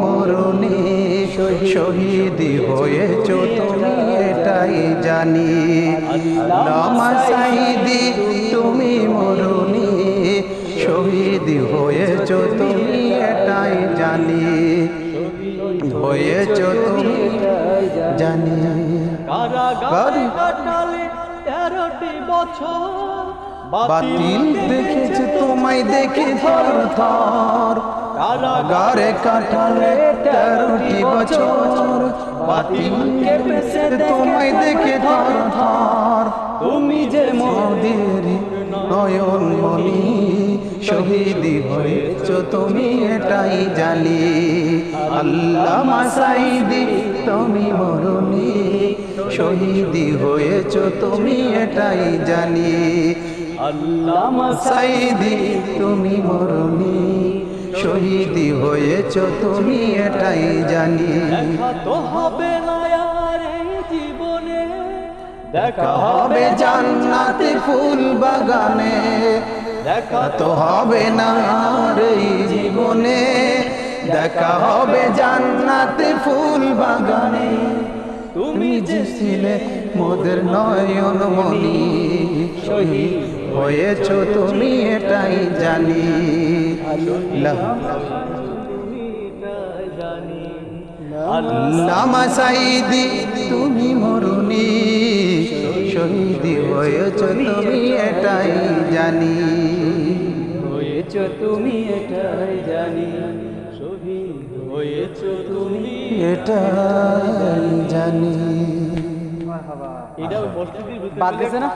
মরুনি শহীদ হয়েছ তুমি এটাই জানি। সাইদি তুমি মরুনি শহীদ হয়েছ তুমি এটাই জানি। হয়েছ তুমি জানি। তেরোটি বছর বাতিল দেখেছে তোমায় দেখে থর থর কারাগারে কাটালে তেরোটি বছর। বাতিল কেঁপেছে তোমায় দেখে থর তুমি যে মোদের নয়ন মনি শহীদ হয়েছ তুমি এটাই জানি। আল্লাহ মাসাইদি তুমি মরুনি শহীদ হয়েছ তুমি এটাই জানি। আল্লাহ মাসাইদি তুমি মরুনি শহীদ হয়েছ তুমি এটাই জানি। দেখা তো হবে না জীবনে দেখা হবে জান্নাতে ফুল বাগানে। দেখা তো হবে না এই জীবনে। দেখা হবে জান্নাতে ফুল বাগানে। তুমি যে ছিলে মোদের নয়ন মনি শহীদ হয়েছ তুমি এটাই জানি। লামা সাইদি তুমি মরুনি শহীদ হয়েছ তুমি এটাই জানি। হয়েছ তুমি এটাই জানি। শহীদ হয়েছ তুমি এটাই জানি। এটা মসজিদের ভিতরে না?